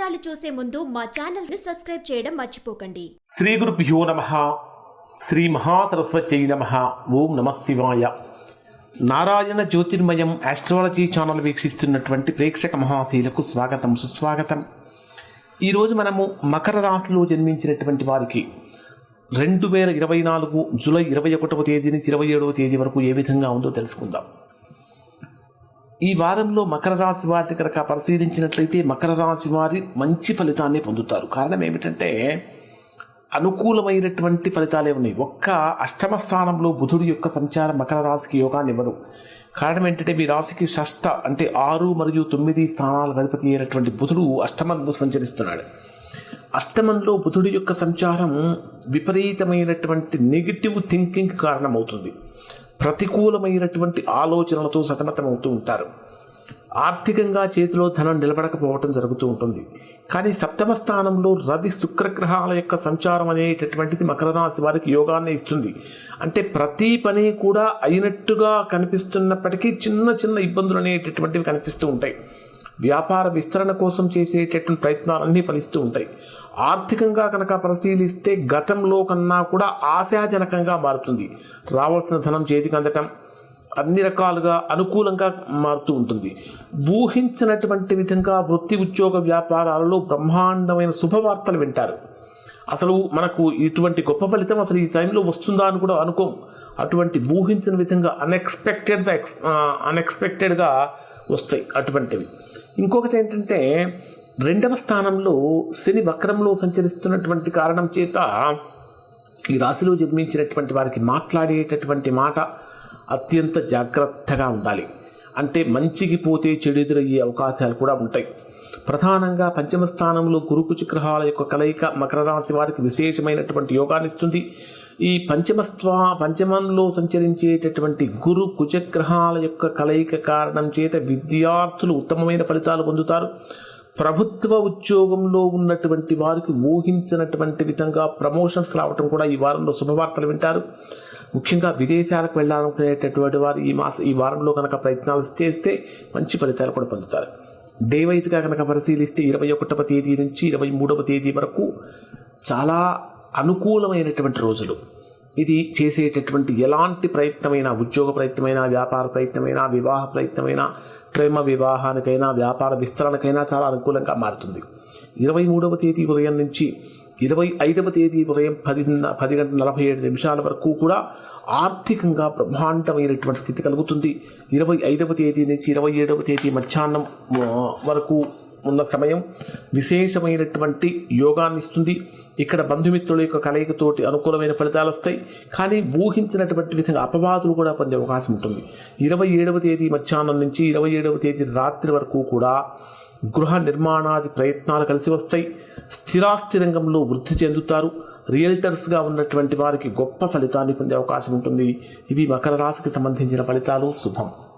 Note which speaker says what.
Speaker 1: వివరాలు చూసే ముందు మా ఛానల్ను సబ్స్క్రైబ్ చేయడం మర్చిపోకండి.
Speaker 2: శ్రీ గురుభ్యో నమ. శ్రీ మహాసరస్వత్యై నమ. ఓం నమ శివాయ. నారాయణ జ్యోతిర్మయం ఆస్ట్రాలజీ ఛానల్ వీక్షిస్తున్నటువంటి ప్రేక్షక మహాశీలకు స్వాగతం సుస్వాగతం. ఈరోజు మనము మకర రాశిలో జన్మించినటువంటి వారికి రెండు వేల ఇరవై నాలుగు జూలై ఇరవై ఒకటవ తేదీ నుంచి ఇరవై ఏడవ తేదీ వరకు ఏ విధంగా ఉందో తెలుసుకుందాం. ఈ వారంలో మకర రాశి వారిని కనుక పరిశీలించినట్లయితే మకర రాశి వారి మంచి ఫలితాన్ని పొందుతారు. కారణం ఏమిటంటే అనుకూలమైనటువంటి ఫలితాలే ఉన్నాయి. ఒక్క అష్టమ స్థానంలో బుధుడి యొక్క సంచారం మకర రాశికి యోగాన్ని ఇవ్వదు. కారణం ఏంటంటే మీ రాశికి షష్ట అంటే ఆరు మరియు తొమ్మిది స్థానాల అధిపతి అయినటువంటి బుధుడు అష్టమంలో సంచరిస్తున్నాడు. అష్టమంలో బుధుడి యొక్క సంచారం విపరీతమైనటువంటి నెగిటివ్ థింకింగ్ కారణమవుతుంది. ప్రతికూలమైనటువంటి ఆలోచనలతో సతమతమవుతూ ఉంటారు. ఆర్థికంగా చేతిలో ధనం నిలబడకపోవటం జరుగుతూ ఉంటుంది. కానీ సప్తమ స్థానంలో రవి శుక్రగ్రహాల యొక్క సంచారం అనేటటువంటిది మకర రాశి వారికి యోగాన్ని ఇస్తుంది. అంటే ప్రతి పని కూడా అయినట్టుగా కనిపిస్తున్నప్పటికీ చిన్న చిన్న ఇబ్బందులు అనేటటువంటివి కనిపిస్తూ ఉంటాయి. వ్యాపార విస్తరణ కోసం చేసేటటువంటి ప్రయత్నాలన్నీ ఫలిస్తూ ఉంటాయి. ఆర్థికంగా కనుక పరిశీలిస్తే గతంలో కన్నా కూడా ఆశాజనకంగా మారుతుంది. రావాల్సిన ధనం చేతికి అందటం అన్ని రకాలుగా అనుకూలంగా మారుతూ ఉంటుంది. ఊహించినటువంటి విధంగా వృత్తి ఉద్యోగ వ్యాపారాలలో బ్రహ్మాండమైన శుభవార్తలు వింటారు. అసలు మనకు ఇటువంటి గొప్ప ఫలితం అసలు ఈ టైంలో వస్తుందా అని కూడా అనుకోం. అటువంటి ఊహించిన విధంగా అన్ఎక్స్పెక్టెడ్ ఎక్స్ అన్ఎక్స్పెక్టెడ్గా వస్తాయి అటువంటివి. ఇంకొకటి ఏంటంటే రెండవ స్థానంలో శని వక్రంలో సంచరిస్తున్నటువంటి కారణం చేత ఈ రాశిలో జన్మించినటువంటి వారికి మాట్లాడేటటువంటి మాట అత్యంత జాగ్రత్తగా ఉండాలి. అంటే మంచికి పోతే చెడు ఎదురయ్యే అవకాశాలు కూడా ఉంటాయి. ప్రధానంగా పంచమ స్థానంలో గురుకుచగ్రహాల యొక్క కలయిక మకర రాశి వారికి విశేషమైనటువంటి యోగాన్ని ఇస్తుంది. ఈ పంచమస్త్వ పంచమంలో సంచరించేటటువంటి గురు కుచగ్రహాల యొక్క కలయిక కారణం చేత విద్యార్థులు ఉత్తమమైన ఫలితాలు పొందుతారు. ప్రభుత్వ ఉద్యోగంలో ఉన్నటువంటి వారికి ఊహించినటువంటి విధంగా ప్రమోషన్స్ రావటం కూడా ఈ వారంలో శుభవార్తలు వింటారు. ముఖ్యంగా విదేశాలకు వెళ్ళాలనుకునేటటువంటి వారు ఈ మాస ఈ వారంలో కనుక ప్రయత్నాలు చేస్తే మంచి ఫలితాలు కూడా పొందుతారు. డే వైజ్గా కనుక పరిశీలిస్తే ఇరవై ఒకటవ తేదీ నుంచి ఇరవై మూడవ తేదీ వరకు చాలా అనుకూలమైనటువంటి రోజులు. ఇది చేసేటటువంటి ఎలాంటి ప్రయత్నమైనా ఉద్యోగ ప్రయత్నమైనా వ్యాపార ప్రయత్నమైనా వివాహ ప్రయత్నమైనా ప్రేమ వివాహానికైనా వ్యాపార విస్తరణకైనా చాలా అనుకూలంగా మారుతుంది. ఇరవై మూడవ తేదీ ఉదయం నుంచి ఇరవై ఐదవ తేదీ ఉదయం పది పది గంటల నలభై ఏడు నిమిషాల వరకు కూడా ఆర్థికంగా బ్రహ్మాండమైనటువంటి స్థితి కలుగుతుంది. ఇరవై ఐదవ తేదీ నుంచి ఇరవై ఏడవ తేదీ మధ్యాహ్నం వరకు ఉన్న సమయం విశేషమైనటువంటి యోగాన్ని ఇస్తుంది ఇక్కడ బంధుమిత్రుల యొక్క కలయికతోటి అనుకూలమైన ఫలితాలు వస్తాయి. కానీ ఊహించినటువంటి విధంగా అపవాదులు కూడా పొందే అవకాశం ఉంటుంది. ఇరవై ఏడవ తేదీ మధ్యాహ్నం నుంచి ఇరవై ఏడవ తేదీ రాత్రి వరకు కూడా గృహ నిర్మాణాది ప్రయత్నాలు కలిసి వస్తాయి. స్థిరాస్తి రంగంలో వృద్ధి చెందుతారు. రియల్టర్స్గా ఉన్నటువంటి వారికి గొప్ప ఫలితాన్ని పొందే అవకాశం ఉంటుంది. ఇవి మకర రాశికి సంబంధించిన ఫలితాలు. శుభం.